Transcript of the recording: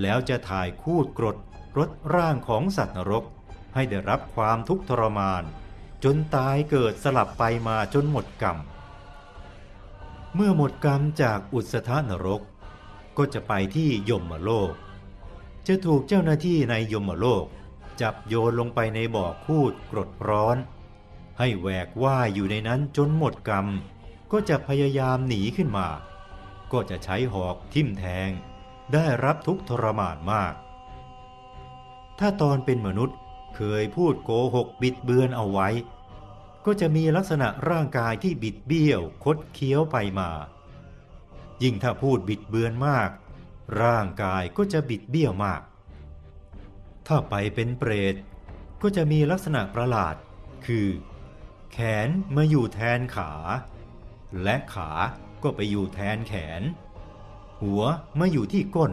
แล้วจะถ่ายคูดกรดรถร่างของสัตว์นรก ให้ได้รับความทุกข์ทรมาน จนตายเกิดสลับไปมาจนหมดกรรม เมื่อหมดกรรมจากอุสธานรก ก็จะไปที่ยมโลก จะถูกเจ้าหน้าที่ในยมโลก จับโยนลงไปในบ่อคูดกรดร้อน ให้แหวกว่ายอยู่ในนั้นจนหมดกรรม ก็จะพยายามหนีขึ้นมา ก็จะใช้หอกทิ่มแทง ได้รับทุกทรมานมาก ถ้าตอนเป็นมนุษย์เคยพูดโกหกบิดเบือนเอาไว้ ก็จะมีลักษณะร่างกายที่บิดเบี้ยวคดเคี้ยวไปมา ยิ่งถ้าพูดบิดเบือนมาก ร่างกายก็จะบิดเบี้ยวมาก ถ้าไปเป็นเปรตก็จะมีลักษณะประหลาด คือ แขนมาอยู่แทนขา และขาก็ไปอยู่แทนแขน หัวมาอยู่ที่ก้น